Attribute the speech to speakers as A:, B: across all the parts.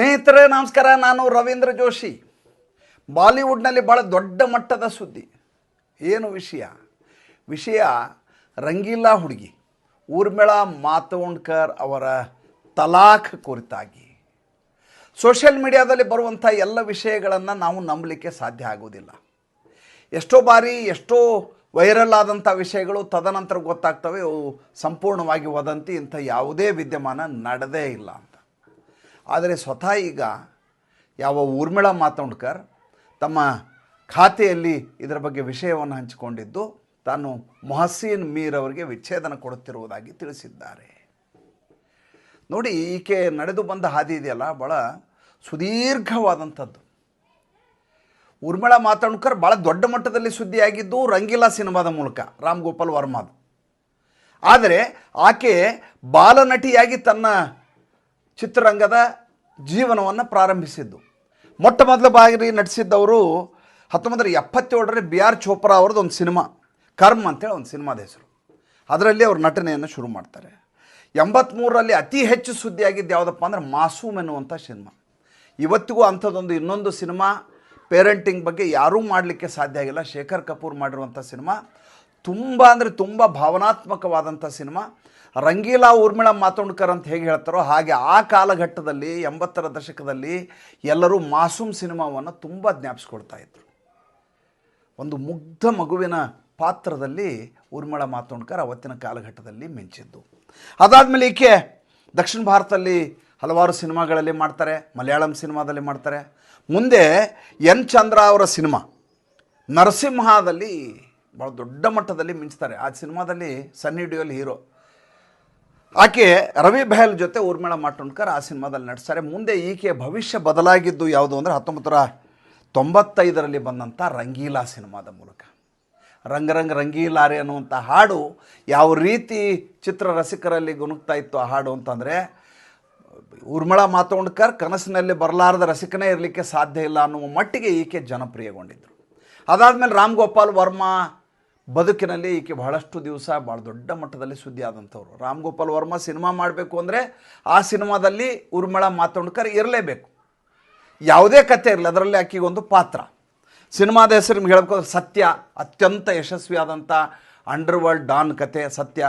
A: ಸ್ನೇಹಿತರೆ, ನಮಸ್ಕಾರ. ನಾನು ರವೀಂದ್ರ ಜೋಶಿ. ಬಾಲಿವುಡ್ನಲ್ಲಿ ಭಾಳ ದೊಡ್ಡ ಮಟ್ಟದ ಸುದ್ದಿ. ಏನು ವಿಷಯ? ವಿಷಯ ರಂಗೀಲಾ ಹುಡುಗಿ ಊರ್ಮಿಳಾ ಮಾತೋಂಡ್ಕರ್ ಅವರ ತಲಾಖ್ ಕುರಿತಾಗಿ. ಸೋಷಿಯಲ್ ಮೀಡಿಯಾದಲ್ಲಿ ಬರುವಂಥ ಎಲ್ಲ ವಿಷಯಗಳನ್ನು ನಾವು ನಂಬಲಿಕ್ಕೆ ಸಾಧ್ಯ ಆಗೋದಿಲ್ಲ ಎಷ್ಟೋ ಬಾರಿ, ಎಷ್ಟೋ ವೈರಲ್ ಆದಂಥ ವಿಷಯಗಳು ತದನಂತರ ಗೊತ್ತಾಗ್ತವೆ. ಅವು ಸಂಪೂರ್ಣವಾಗಿ ವದಂತಿ. ಇಂಥ ಯಾವುದೇ ವಿದ್ಯಮಾನ ನಡೆದೇ ಇಲ್ಲ. ಆದರೆ ಸ್ವತಃ ಈಗ ಯಾವ ಊರ್ಮಿಳಾ ಮಾತೋಂಡ್ಕರ್ ತಮ್ಮ ಖಾತೆಯಲ್ಲಿ ಇದರ ಬಗ್ಗೆ ವಿಷಯವನ್ನು ಹಂಚಿಕೊಂಡಿದ್ದು, ತಾನು ಮೊಹಸೀನ್ ಮೀರ್ ಅವರಿಗೆ ವಿಚ್ಛೇದನ ಕೊಡುತ್ತಿರುವುದಾಗಿ ತಿಳಿಸಿದ್ದಾರೆ. ನೋಡಿ, ಈಕೆ ನಡೆದು ಬಂದ ಹಾದಿ ಇದೆಯಲ್ಲ ಭಾಳ ಸುದೀರ್ಘವಾದಂಥದ್ದು. ಊರ್ಮಿಳಾ ಮಾತಾಡ್ಕರ್ ಭಾಳ ದೊಡ್ಡ ಮಟ್ಟದಲ್ಲಿ ಸುದ್ದಿಯಾಗಿದ್ದು, ರಂಗೀಲಾ ಸಿನಿಮಾದ ಮೂಲಕ, ರಾಮ್ ಗೋಪಾಲ್ ವರ್ಮಾದ. ಆದರೆ, ಆಕೆ ಬಾಲನಟಿಯಾಗಿ ತನ್ನ ಚಿತ್ರರಂಗದ ಜೀವನವನ್ನು ಪ್ರಾರಂಭಿಸಿದ್ದು. ಮೊಟ್ಟ ಮೊದಲ ಬಾರಿ ನಟಿಸಿದ್ದವರು ಹತ್ತೊಂಬತ್ತರ ಎಪ್ಪತ್ತೇಳರಲ್ಲಿ ಬಿ ಆರ್ ಚೋಪ್ರಾ ಅವ್ರದ್ದು ಒಂದು ಸಿನಿಮಾ, ಕರ್ಮ್ ಅಂತೇಳಿ ಒಂದು ಸಿನಿಮಾದ ಹೆಸರು. ಅದರಲ್ಲಿ ಅವ್ರ ನಟನೆಯನ್ನು ಶುರು ಮಾಡ್ತಾರೆ. ಎಂಬತ್ತ್ಮೂರರಲ್ಲಿ ಅತಿ ಹೆಚ್ಚು ಸುದ್ದಿಯಾಗಿದ್ದು ಯಾವುದಪ್ಪ ಅಂದರೆ ಮಾಸೂಮ್ ಎನ್ನುವಂಥ ಸಿನಿಮಾ. ಇವತ್ತಿಗೂ ಅಂಥದ್ದೊಂದು ಇನ್ನೊಂದು ಸಿನಿಮಾ, ಪೇರೆಂಟಿಂಗ್ ಬಗ್ಗೆ ಯಾರೂ ಮಾಡಲಿಕ್ಕೆ ಸಾಧ್ಯ ಆಗಿಲ್ಲ. ಶೇಖರ್ ಕಪೂರ್ ಮಾಡಿರುವಂಥ ಸಿನಿಮಾ, ತುಂಬ ಅಂದರೆ ತುಂಬ ಭಾವನಾತ್ಮಕವಾದಂಥ ಸಿನಿಮಾ. ರಂಗೀಲಾ ಊರ್ಮಿಳಾ ಮಾತೋಂಡ್ಕರ್ ಅಂತ ಹೇಗೆ ಹೇಳ್ತಾರೋ ಹಾಗೆ ಆ ಕಾಲಘಟ್ಟದಲ್ಲಿ ಎಂಬತ್ತರ ದಶಕದಲ್ಲಿ ಎಲ್ಲರೂ ಮಾಸೂಮ್ ಸಿನಿಮಾವನ್ನು ತುಂಬ ಜ್ಞಾಪಿಸ್ಕೊಳ್ತಾ ಇದ್ರು. ಒಂದು ಮುಗ್ಧ ಮಗುವಿನ ಪಾತ್ರದಲ್ಲಿ ಊರ್ಮಿಳ ಮಾತೋಂಡ್ಕರ್ ಅವತ್ತಿನ ಕಾಲಘಟ್ಟದಲ್ಲಿ ಮಿಂಚಿದ್ದು. ಅದಾದಮೇಲೆ ಈಕೆ ದಕ್ಷಿಣ ಭಾರತದಲ್ಲಿ ಹಲವಾರು ಸಿನಿಮಾಗಳಲ್ಲಿ ಮಾಡ್ತಾರೆ, ಮಲಯಾಳಂ ಸಿನಿಮಾದಲ್ಲಿ ಮಾಡ್ತಾರೆ. ಮುಂದೆ ಎನ್ ಚಂದ್ರ ಅವರ ಸಿನಿಮಾ ನರಸಿಂಹದಲ್ಲಿ ಭಾಳ ದೊಡ್ಡ ಮಟ್ಟದಲ್ಲಿ ಮಿಂಚ್ತಾರೆ. ಆ ಸಿನಿಮಾದಲ್ಲಿ ಸನ್ನಿ ಡಿಯೋಲ್ ಹೀರೋ. ಆಕೆ ರವಿ ಬೆಹಲ್ ಜೊತೆ ಊರ್ಮಿಳಾ ಮಾಟೋಂಡ್ಕರ್ ಆ ಸಿನಿಮಾದಲ್ಲಿ ನಟಿಸ್ತಾರೆ ಮುಂದೆ ಈಕೆ ಭವಿಷ್ಯ ಬದಲಾಗಿದ್ದು ಯಾವುದು ಅಂದರೆ ಹತ್ತೊಂಬತ್ತರ ತೊಂಬತ್ತೈದರಲ್ಲಿ ಬಂದಂಥ ರಂಗೀಲಾ ಸಿನಿಮಾದ ಮೂಲಕ. ರಂಗರಂಗ ರಂಗೀಲಾರೆ ಅನ್ನುವಂಥ ಹಾಡು ಯಾವ ರೀತಿ ಚಿತ್ರ ರಸಿಕರಲ್ಲಿ ಗುಣುಕ್ತಾ ಇತ್ತು ಆ ಹಾಡು ಅಂತಂದರೆ, ಊರ್ಮಿಳಾ ಮಾತೋಂಡ್ಕರ್ ಕನಸಿನಲ್ಲಿ ಬರಲಾರದ ರಸಿಕನೇ ಇರಲಿಕ್ಕೆ ಸಾಧ್ಯ ಇಲ್ಲ ಅನ್ನುವ ಮಟ್ಟಿಗೆ ಈಕೆ ಜನಪ್ರಿಯಗೊಂಡಿದ್ದರು ಅದಾದಮೇಲೆ ರಾಮ್ ಗೋಪಾಲ್ ವರ್ಮಾ ಬದುಕಿನಲ್ಲಿ ಈಕೆ ಬಹಳಷ್ಟು ದಿವಸ ಭಾಳ ದೊಡ್ಡ ಮಟ್ಟದಲ್ಲಿ ಸುದ್ದಿ ಆದಂಥವ್ರು ರಾಮ್ ಗೋಪಾಲ್ ವರ್ಮಾ ಸಿನಿಮಾ ಮಾಡಬೇಕು ಅಂದರೆ ಆ ಸಿನಿಮಾದಲ್ಲಿ ಉರ್ಮಳ ಮಾತೋಂಡ್ಕರ್ ಇರಲೇಬೇಕು. ಯಾವುದೇ ಕತೆ ಇರಲಿ, ಅದರಲ್ಲಿ ಆಕೆಗೆ ಒಂದು ಪಾತ್ರ. ಸಿನಿಮಾದ ಹೆಸರು ನಿಮ್ಗೆ ಹೇಳ್ಬೇಕು ಸತ್ಯ, ಅತ್ಯಂತ ಯಶಸ್ವಿಯಾದಂಥ ಅಂಡರ್ವರ್ಲ್ಡ್ ಡಾನ್ ಕತೆ ಸತ್ಯ.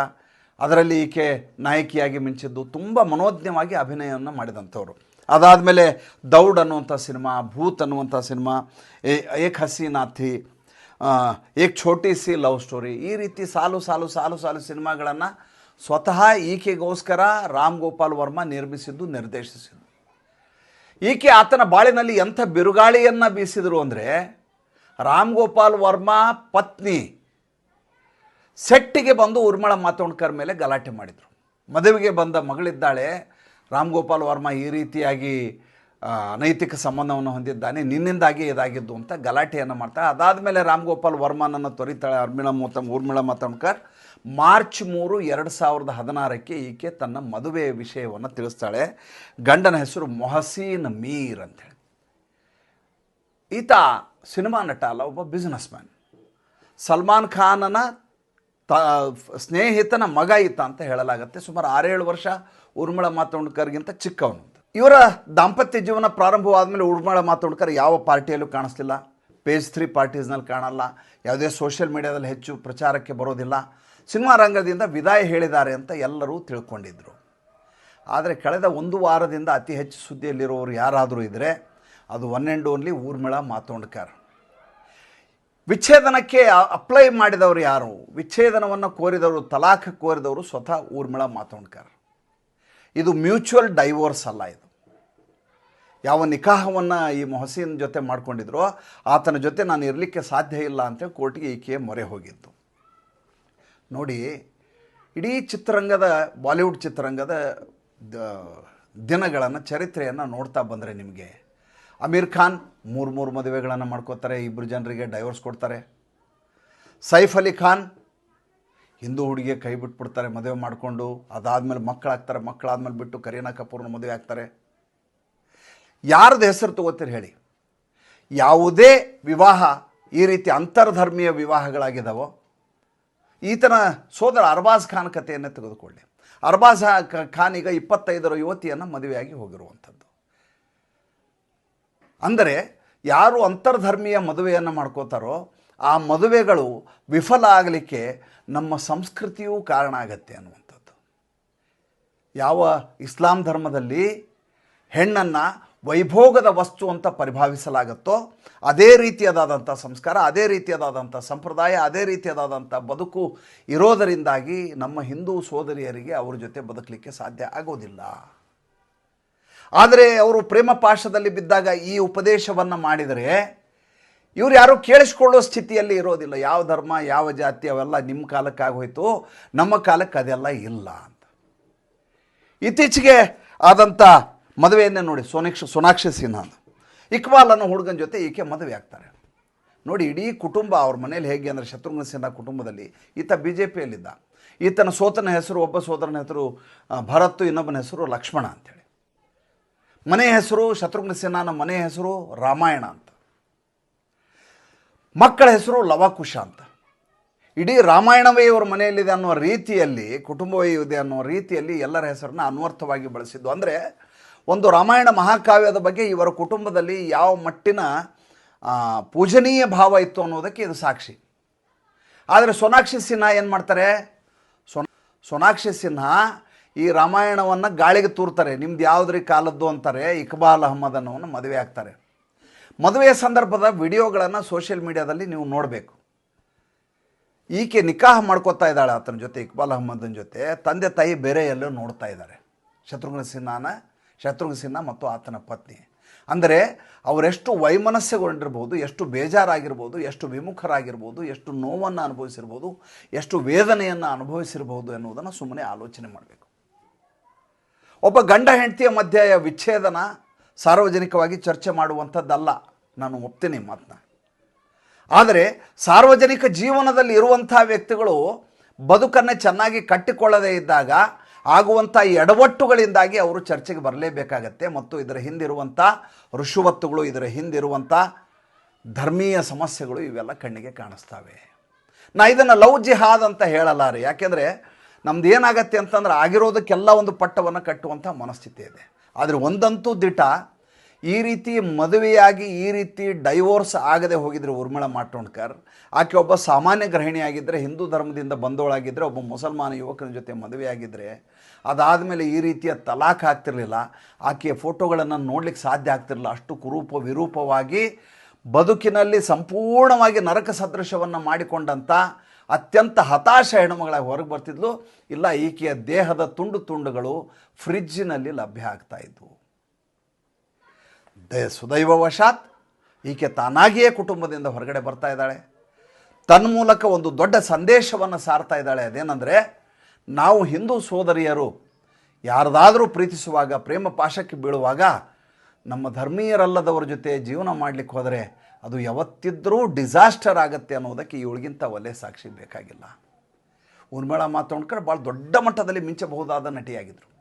A: ಅದರಲ್ಲಿ ಈಕೆ ನಾಯಕಿಯಾಗಿ ಮಿಂಚಿದ್ದು ತುಂಬ ಮನೋಜ್ಞವಾಗಿ ಅಭಿನಯವನ್ನು ಮಾಡಿದಂಥವ್ರು. ಅದಾದಮೇಲೆ ದೌಡ್ ಅನ್ನುವಂಥ ಸಿನಿಮಾ, ಭೂತ್ ಅನ್ನುವಂಥ cinema Ek Haseena Thi Ek Chhoti Si love story. ಈ ರೀತಿ ಸಾಲು ಸಾಲು ಸಾಲು ಸಾಲು ಸಿನಿಮಾಗಳನ್ನು ಸ್ವತಃ ಈಕೆಗೋಸ್ಕರ ರಾಮ್ ಗೋಪಾಲ್ ವರ್ಮಾ ನಿರ್ಮಿಸಿದ್ದು, ನಿರ್ದೇಶಿಸಿದ್ದು. ಈಕೆ ಆತನ ಬಾಳಿನಲ್ಲಿ ಎಂಥ ಬಿರುಗಾಳಿಯನ್ನು ಬೀಸಿದರು ಅಂದರೆ ರಾಮ್ ಗೋಪಾಲ್ ವರ್ಮಾ ಪತ್ನಿ ಸೆಟ್ಟಿಗೆ ಬಂದು ಉರ್ಮಳ ಮಾತೋಂಡ್ಕರ್ ಮೇಲೆ ಗಲಾಟೆ ಮಾಡಿದರು. ಮದುವೆಗೆ ಬಂದ ಮಗಳಿದ್ದಾಳೆ ರಾಮ್ ಗೋಪಾಲ್ ವರ್ಮಾ ಈ ರೀತಿಯಾಗಿ ಅನೈತಿಕ ಸಂಬಂಧವನ್ನು ಹೊಂದಿದ್ದಾನೆ. ನಿನ್ನಿಂದಾಗಿ ಇದಾಗಿದ್ದು ಅಂತ ಗಲಾಟೆಯನ್ನು ಮಾಡ್ತಾಳೆ ಅದಾದಮೇಲೆ ರಾಮ್ ಗೋಪಾಲ್ ವರ್ಮನನ್ನು ತೊರಿತಾಳೆ ಅರ್ಮಿಳಾ ಮೂತ ಊರ್ಮಿಳಾ ಮಾತೋಂಡ್ಕರ್ ಮಾರ್ಚ್ ಮೂರು, ಎರಡು ಸಾವಿರದ ಹದಿನಾರಕ್ಕೆ ಈಕೆ ತನ್ನ ಮದುವೆಯ ವಿಷಯವನ್ನು ತಿಳಿಸ್ತಾಳೆ. ಗಂಡನ ಹೆಸರು ಮೊಹಸೀನ್ ಮೀರ್ ಅಂತೇಳಿ ಈತ ಸಿನಿಮಾ ನಟ ಅಲ್ಲ, ಒಬ್ಬ ಬಿಸ್ನೆಸ್ ಮ್ಯಾನ್ ಸಲ್ಮಾನ್ ಖಾನನ ತ, ಸ್ನೇಹಿತನ ಮಗ ಈತ ಅಂತ ಹೇಳಲಾಗುತ್ತೆ. ಸುಮಾರು ಆರೇಳು ವರ್ಷ ಊರ್ಮಿಳಾ ಮಾತೋಂಡ್ಕರ್ಗಿಂತ ಚಿಕ್ಕವನು. ಇವರ ದಾಂಪತ್ಯ ಜೀವನ ಪ್ರಾರಂಭವಾದ ಮೇಲೆ ಊರ್ಮಳ ಮಾತೋಂಡ್ಕರ್ ಯಾವ ಪಾರ್ಟಿಯಲ್ಲೂ ಕಾಣಿಸ್ಲಿಲ್ಲ. ಪೇಜ್ ತ್ರೀ ಪಾರ್ಟೀಸ್ನಲ್ಲಿ ಕಾಣಲ್ಲ. ಯಾವುದೇ ಸೋಷಿಯಲ್ ಮೀಡಿಯಾದಲ್ಲಿ ಹೆಚ್ಚು ಪ್ರಚಾರಕ್ಕೆ ಬರೋದಿಲ್ಲ. ಸಿನಿಮಾ ರಂಗದಿಂದ ವಿದಾಯ ಹೇಳಿದ್ದಾರೆ ಅಂತ ಎಲ್ಲರೂ ತಿಳ್ಕೊಂಡಿದ್ದರು ಆದರೆ ಕಳೆದ ಒಂದು ವಾರದಿಂದ ಅತಿ ಹೆಚ್ಚು ಸುದ್ದಿಯಲ್ಲಿರೋರು ಯಾರಾದರೂ ಇದ್ದರೆ ಅದು one and only Urmila Matondkar. ವಿಚ್ಛೇದನಕ್ಕೆ apply ಮಾಡಿದವರು ಯಾರು? ವಿಚ್ಛೇದನವನ್ನು ಕೋರಿದವರು, ತಲಾಖ್ ಕೋರಿದವರು ಸ್ವತಃ ಊರ್ಮಿಳ ಮಾತೋಂಡ್ಕರ್. ಇದು ಮ್ಯೂಚುವಲ್ ಡೈವೋರ್ಸ್ ಅಲ್ಲ ಇದು. ಯಾವ ನಿಕಾಹವನ್ನು ಈ ಮೊಹಸೀನ್ ಜೊತೆ ಮಾಡ್ಕೊಂಡಿದ್ರೋ ಆತನ ಜೊತೆ ನಾನು ಇರಲಿಕ್ಕೆ ಸಾಧ್ಯ ಇಲ್ಲ ಅಂತೇಳಿ ಕೋರ್ಟಿಗೆ ಈಕೆ ಮೊರೆ ಹೋಗಿದ್ದು. ನೋಡಿ, ಇಡೀ ಚಿತ್ರರಂಗದ, ಬಾಲಿವುಡ್ ಚಿತ್ರರಂಗದ ದಿನಗಳನ್ನು, ಚರಿತ್ರೆಯನ್ನು ನೋಡ್ತಾ ಬಂದರೆ ನಿಮಗೆ ಅಮೀರ್ ಖಾನ್ ಮೂರು ಮೂರು ಮದುವೆಗಳನ್ನು ಮಾಡ್ಕೋತಾರೆ ಇಬ್ಬರು ಜನರಿಗೆ ಡೈವರ್ಸ್ ಕೊಡ್ತಾರೆ. ಸೈಫ್ ಅಲಿ ಖಾನ್ ಹಿಂದೂ ಹುಡುಗಿಗೆ ಕೈ ಬಿಟ್ಬಿಡ್ತಾರೆ, ಮದುವೆ ಮಾಡಿಕೊಂಡು, ಅದಾದಮೇಲೆ ಮಕ್ಕಳಾಗ್ತಾರೆ, ಮಕ್ಕಳಾದ್ಮೇಲೆ ಬಿಟ್ಟು ಕರೀನಾ ಕಪೂರ್ನ ಮದುವೆ ಆಗ್ತಾರೆ. ಯಾರ್ದು ಹೆಸರು ತಗೋತೀರಿ ಹೇಳಿ? ಯಾವುದೇ ವಿವಾಹ ಈ ರೀತಿ ಅಂತರ್ಧರ್ಮೀಯ ವಿವಾಹಗಳಾಗಿದ್ದಾವೋ ಈತನ ಸೋದರ ಅರ್ಬಾಜ್ ಖಾನ್ ಕಥೆಯನ್ನೇ ತೆಗೆದುಕೊಳ್ಳಿ. ಅರ್ಬಾಜ್ ಖಾನ್ ಈಗ ಇಪ್ಪತ್ತೈದರ ಯುವತಿಯನ್ನು ಮದುವೆಯಾಗಿ ಹೋಗಿರುವಂಥದ್ದು. ಅಂದರೆ ಯಾರು ಅಂತರ್ಧರ್ಮೀಯ ಮದುವೆಯನ್ನು ಮಾಡ್ಕೋತಾರೋ ಆ ಮದುವೆಗಳು ವಿಫಲ ಆಗಲಿಕ್ಕೆ ನಮ್ಮ ಸಂಸ್ಕೃತಿಯೂ ಕಾರಣ ಆಗತ್ತೆ ಅನ್ನುವಂಥದ್ದು. ಯಾವ ಇಸ್ಲಾಂ ಧರ್ಮದಲ್ಲಿ ಹೆಣ್ಣನ್ನು ವೈಭೋಗದ ವಸ್ತು ಅಂತ ಪರಿಭಾವಿಸಲಾಗುತ್ತೋ, ಅದೇ ರೀತಿಯದಾದಂಥ ಸಂಸ್ಕಾರ, ಅದೇ ರೀತಿಯದಾದಂಥ ಸಂಪ್ರದಾಯ, ಅದೇ ರೀತಿಯದಾದಂಥ ಬದುಕು ಇರೋದರಿಂದಾಗಿ ನಮ್ಮ ಹಿಂದೂ ಸೋದರಿಯರಿಗೆ ಅವ್ರ ಜೊತೆ ಬದುಕಲಿಕ್ಕೆ ಸಾಧ್ಯ ಆಗೋದಿಲ್ಲ. ಆದರೆ ಅವರು ಪ್ರೇಮ ಪಾಶದಲ್ಲಿ ಬಿದ್ದಾಗ ಈ ಉಪದೇಶವನ್ನು ಮಾಡಿದರೆ ಇವ್ರು ಯಾರೂ ಕೇಳಿಸ್ಕೊಳ್ಳೋ ಸ್ಥಿತಿಯಲ್ಲಿ ಇರೋದಿಲ್ಲ. ಯಾವ ಧರ್ಮ, ಯಾವ ಜಾತಿ ಅವೆಲ್ಲ ನಿಮ್ಮ ಕಾಲಕ್ಕಾಗೋಯ್ತು ನಮ್ಮ ಕಾಲಕ್ಕೆ ಅದೆಲ್ಲ ಇಲ್ಲ ಅಂತ. ಇತ್ತೀಚೆಗೆ ಆದಂಥ ಮದುವೆಯನ್ನೇ ನೋಡಿ, ಸೋನಿಕ್ಷ, ಸೋನಾಕ್ಷಿ ಸಿನ್ಹಾ ಇಕ್ಬಾಲ್ ಅನ್ನೋ ಹುಡುಗನ ಜೊತೆ ಈಕೆ ಮದುವೆ ಆಗ್ತಾರೆ. ನೋಡಿ, ಇಡೀ ಕುಟುಂಬ ಅವ್ರ ಮನೇಲಿ ಹೇಗೆ ಅಂದರೆ ಶತ್ರುಘ್ನ ಸಿನ್ಹಾ ಕುಟುಂಬದಲ್ಲಿ ಈತ ಬಿ ಜೆ ಪಿಯಲ್ಲಿದ್ದ ಈತನ ಸೋತನ ಹೆಸರು, ಒಬ್ಬ ಸೋದರನ ಹೆಸರು ಭರತ್, ಇನ್ನೊಬ್ಬನ ಹೆಸರು ಲಕ್ಷ್ಮಣ ಅಂತೇಳಿ. ಮನೆ ಹೆಸರು ಶತ್ರುಘ್ನ ಸಿನ್ಹಾನ ಮನೆ ಹೆಸರು ರಾಮಾಯಣ ಅಂತ. ಮಕ್ಕಳ ಹೆಸರು ಲವಕುಶ ಅಂತ. ಇಡೀ ರಾಮಾಯಣವೇ ಇವರ ಮನೆಯಲ್ಲಿದೆ ಅನ್ನೋ ರೀತಿಯಲ್ಲಿ, ಕುಟುಂಬವೇ ಇದೆ ಅನ್ನೋ ರೀತಿಯಲ್ಲಿ ಎಲ್ಲರ ಹೆಸರನ್ನ ಅನ್ವರ್ಥವಾಗಿ ಬಳಸಿದ್ದು. ಅಂದರೆ ಒಂದು ರಾಮಾಯಣ ಮಹಾಕಾವ್ಯದ ಬಗ್ಗೆ ಇವರ ಕುಟುಂಬದಲ್ಲಿ ಯಾವ ಮಟ್ಟಿನ ಪೂಜನೀಯ ಭಾವ ಇತ್ತು ಅನ್ನೋದಕ್ಕೆ ಇದು ಸಾಕ್ಷಿ. ಆದರೆ ಸೋನಾಕ್ಷಿ ಸಿನ್ಹಾ ಏನು ಮಾಡ್ತಾರೆ? ಸೋನ, ಸೋನಾಕ್ಷಿ ಸಿನ್ಹಾ ಈ ರಾಮಾಯಣವನ್ನು ಗಾಳಿಗೆ ತೂರ್ತಾರೆ. ನಿಮ್ದು ಯಾವುದ್ರಿ ಕಾಲದ್ದು ಅಂತಾರೆ, ಇಕ್ಬಾಲ್ ಅಹಮದ್ ಅನ್ನೋವನ್ನು ಮದುವೆ ಆಗ್ತಾರೆ. ಮದುವೆಯ ಸಂದರ್ಭದ ವಿಡಿಯೋಗಳನ್ನು ಸೋಷಿಯಲ್ ಮೀಡಿಯಾದಲ್ಲಿ ನೀವು ನೋಡಬೇಕು. ಈಕೆ ನಿಕಾಹ ಮಾಡ್ಕೋತಾ ಇದ್ದಾಳೆ ಆತನ ಜೊತೆ, ಇಕ್ಬಾಲ್ ಅಹಮ್ಮದನ ಜೊತೆ. ತಂದೆ ತಾಯಿ ಬೇರೆ ನೋಡ್ತಾ ಇದ್ದಾರೆ. ಶತ್ರುಘ್ನ ಸಿನ್ಹಾನ, ಶತ್ರುಘ್ನ ಸಿನ್ಹಾ ಮತ್ತು ಆತನ ಪತ್ನಿ. ಅಂದರೆ ಅವರೆಷ್ಟು ವೈಮನಸ್ಯಗೊಂಡಿರ್ಬೋದು, ಎಷ್ಟು ಬೇಜಾರಾಗಿರ್ಬೋದು, ಎಷ್ಟು ವಿಮುಖರಾಗಿರ್ಬೋದು, ಎಷ್ಟು ನೋವನ್ನು ಅನುಭವಿಸಿರ್ಬೋದು, ಎಷ್ಟು ವೇದನೆಯನ್ನು ಅನುಭವಿಸಿರ್ಬೋದು ಎನ್ನುವುದನ್ನು ಸುಮ್ಮನೆ ಆಲೋಚನೆ ಮಾಡಬೇಕು. ಒಬ್ಬ ಗಂಡ ಹೆಂಡತಿಯ ಮಧ್ಯೆ ವಿಚ್ಛೇದನ ಸಾರ್ವಜನಿಕವಾಗಿ ಚರ್ಚೆ ಮಾಡುವಂಥದ್ದಲ್ಲ. ನಾನು ಒಪ್ತೇನೆ ಮಾತನ್ನ. ಆದರೆ ಸಾರ್ವಜನಿಕ ಜೀವನದಲ್ಲಿ ಇರುವಂಥ ವ್ಯಕ್ತಿಗಳು ಬದುಕನ್ನು ಚೆನ್ನಾಗಿ ಕಟ್ಟಿಕೊಳ್ಳದೇ ಇದ್ದಾಗ ಆಗುವಂಥ ಎಡವಟ್ಟುಗಳಿಂದಾಗಿ ಅವರು ಚರ್ಚೆಗೆ ಬರಲೇಬೇಕಾಗತ್ತೆ ಮತ್ತು ಇದರ ಹಿಂದಿರುವಂಥ ಋಷುವತ್ತುಗಳು, ಇದರ ಹಿಂದಿರುವಂಥ ಧರ್ಮೀಯ ಸಮಸ್ಯೆಗಳು ಇವೆಲ್ಲ ಕಣ್ಣಿಗೆ ಕಾಣಿಸ್ತವೆ. ನಾ ಇದನ್ನು ಲವ್ ಜಿಹಾದ್ ಅಂತ ಹೇಳಲಾರೆ. ಯಾಕೆಂದರೆ ನಮ್ದು ಏನಾಗತ್ತೆ ಅಂತಂದ್ರೆ ಆಗಿರೋದಕ್ಕೆಲ್ಲ ಒಂದು ಪಟ್ಟವನ್ನು ಕಟ್ಟುವಂಥ ಮನಸ್ಥಿತಿ ಇದೆ. ಆದರೆ ಒಂದಂತೂ ದಿಟ ಈ ರೀತಿ ಮದುವೆಯಾಗಿ ಈ ರೀತಿ ಡೈವೋರ್ಸ್ ಆಗದೆ ಹೋಗಿದ್ರು ಉರ್ಮಿಳ ಮಾಟೋಣ್ಕರ್ ಆಕೆ ಒಬ್ಬ ಸಾಮಾನ್ಯ ಗೃಹಿಣಿಯಾಗಿದ್ದರೆ ಹಿಂದೂ ಧರ್ಮದಿಂದ ಬಂದವಳಾಗಿದ್ದರೆ ಒಬ್ಬ ಮುಸಲ್ಮಾನ ಯುವಕನ ಜೊತೆ ಮದುವೆಯಾಗಿದ್ದರೆ ಅದಾದಮೇಲೆ ಈ ರೀತಿಯ ತಲಾಖ್ ಆಗ್ತಿರಲಿಲ್ಲ, ಆಕೆಯ ಫೋಟೋಗಳನ್ನು ನೋಡಲಿಕ್ಕೆ ಸಾಧ್ಯ ಆಗ್ತಿರಲಿಲ್ಲ. ಅಷ್ಟು ಕುರೂಪ ವಿರೂಪವಾಗಿ ಬದುಕಿನಲ್ಲಿ ಸಂಪೂರ್ಣವಾಗಿ ನರಕ ಸದೃಶವನ್ನು ಮಾಡಿಕೊಂಡಂಥ ಅತ್ಯಂತ ಹತಾಶ ಹೆಣ್ಣುಮಗಳಾಗಿ ಹೊರಗೆ ಬರ್ತಿದ್ಲು. ಇಲ್ಲ, ಈಕೆಯ ದೇಹದ ತುಂಡು ತುಂಡುಗಳು ಫ್ರಿಜ್ಜಿನಲ್ಲಿ ಲಭ್ಯ ಆಗ್ತಾ ಇದ್ವು ದ ಸುದೈವವಶಾತ್, ಈಕೆ ತಾನಾಗಿಯೇ ಕುಟುಂಬದಿಂದ ಹೊರಗಡೆ ಬರ್ತಾ ಇದ್ದಾಳೆ. ತನ್ಮೂಲಕ ಒಂದು ದೊಡ್ಡ ಸಂದೇಶವನ್ನು ಸಾರ್ತಾ ಇದ್ದಾಳೆ. ಅದೇನೆಂದರೆ, ನಾವು ಹಿಂದೂ ಸೋದರಿಯರು, ಯಾರದಾದರೂ ಪ್ರೀತಿಸುವಾಗ, ಪ್ರೇಮ ಪಾಶಕ್ಕೆ ಬೀಳುವಾಗ, ನಮ್ಮ ಧರ್ಮೀಯರಲ್ಲದವರ ಜೊತೆ ಜೀವನ ಮಾಡಲಿಕ್ಕೆ ಹೋದರೆ, ಅದು ಯಾವತ್ತಿದ್ರೂ ಡಿಸಾಸ್ಟರ್ ಆಗುತ್ತೆ ಅನ್ನೋದಕ್ಕೆ ಇವಳಿಗಿಂತ ಒಲೆ ಸಾಕ್ಷಿ ಬೇಕಾಗಿಲ್ಲ. ಉರ್ಮಿಳಾ ಮಾತೋಣ್ಕರ್ ಭಾಳ ದೊಡ್ಡ ಮಟ್ಟದಲ್ಲಿ ಮಿಂಚಬಹುದಾದ ನಟಿಯಾಗಿದ್ದರು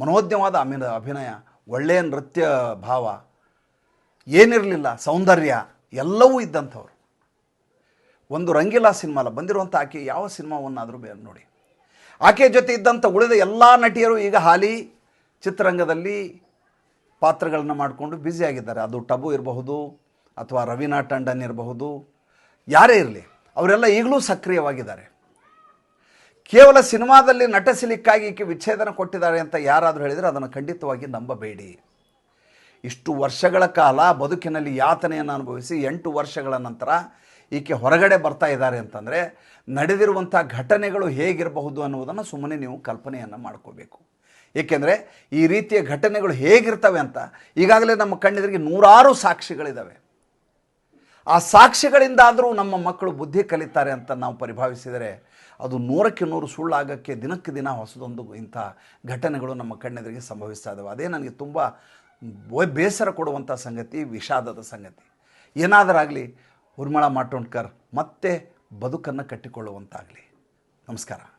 A: ಮನೋಜ್ಞವಾದ ಅಮಿನ, ಅಭಿನಯ, ಒಳ್ಳೆಯ ನೃತ್ಯ ಭಾವ ಏನಿರಲಿಲ್ಲ, ಸೌಂದರ್ಯ ಎಲ್ಲವೂ ಇದ್ದಂಥವ್ರು. ಒಂದು ರಂಗಿಲಾ ಸಿನಿಮಾಲ ಬಂದಿರುವಂಥ ಆಕೆ ಯಾವ ಸಿನಿಮಾವನ್ನಾದರೂ ಬೇರೆ ನೋಡಿ. ಆಕೆಯ ಜೊತೆ ಇದ್ದಂಥ ಉಳಿದ ಎಲ್ಲ ನಟಿಯರು ಈಗ ಹಾಲಿ ಚಿತ್ರರಂಗದಲ್ಲಿ ಪಾತ್ರಗಳನ್ನು ಮಾಡಿಕೊಂಡು ಬ್ಯುಸಿಯಾಗಿದ್ದಾರೆ ಅದು ಟಬು ಇರಬಹುದು, ಅಥವಾ ರವೀನಾ ಟಂಡನ್ ಇರಬಹುದು, ಯಾರೇ ಇರಲಿ, ಅವರೆಲ್ಲ ಈಗಲೂ ಸಕ್ರಿಯವಾಗಿದ್ದಾರೆ. ಕೇವಲ ಸಿನಿಮಾದಲ್ಲಿ ನಟಿಸಲಿಕ್ಕಾಗಿ ಈಕೆ ವಿಚ್ಛೇದನ ಕೊಟ್ಟಿದ್ದಾರೆ ಅಂತ ಯಾರಾದರೂ ಹೇಳಿದರೆ ಅದನ್ನು ಖಂಡಿತವಾಗಿ ನಂಬಬೇಡಿ. ಇಷ್ಟು ವರ್ಷಗಳ ಕಾಲ ಬದುಕಿನಲ್ಲಿ ಯಾತನೆಯನ್ನು ಅನುಭವಿಸಿ ಎಂಟು ವರ್ಷಗಳ ನಂತರ ಈಕೆ ಹೊರಗಡೆ ಬರ್ತಾ ಇದ್ದಾರೆ ಅಂತಂದರೆ ನಡೆದಿರುವಂಥ ಘಟನೆಗಳು ಹೇಗಿರಬಹುದು ಅನ್ನುವುದನ್ನು ಸುಮ್ಮನೆ ನೀವು ಕಲ್ಪನೆಯನ್ನು ಮಾಡ್ಕೋಬೇಕು ಏಕೆಂದರೆ ಈ ರೀತಿಯ ಘಟನೆಗಳು ಹೇಗಿರ್ತವೆ ಅಂತ ಈಗಾಗಲೇ ನಮ್ಮ ಕಣ್ಣೆದುರಿಗೆ ನೂರಾರು ಸಾಕ್ಷಿಗಳಿದ್ದಾವೆ ಆ ಸಾಕ್ಷಿಗಳಿಂದಾದರೂ ನಮ್ಮ ಮಕ್ಕಳು ಬುದ್ಧಿ ಕಲಿತಾರೆ ಅಂತ ನಾವು ಪರಿಭಾವಿಸಿದರೆ ಅದು ನೂರಕ್ಕೆ ನೂರು ಸುಳ್ಳಾಗಕ್ಕೆ ದಿನಕ್ಕೆ ದಿನ ಹೊಸದೊಂದು ಇಂಥ ಘಟನೆಗಳು ನಮ್ಮ ಕಣ್ಣೆದುರಿಗೆ ಸಂಭವಿಸ್ತಾ ಇದ್ದಾವೆ ಅದೇ ನನಗೆ ತುಂಬ ಬೇಸರ ಕೊಡುವಂಥ ಸಂಗತಿ ವಿಷಾದದ ಸಂಗತಿ. ಏನಾದರಾಗಲಿ ಉರ್ಮಳಾ ಮಾಟೋಂಡ್ಕರ್ ಮತ್ತೆ ಬದುಕನ್ನು ಕಟ್ಟಿಕೊಳ್ಳುವಂತಾಗಲಿ. ನಮಸ್ಕಾರ.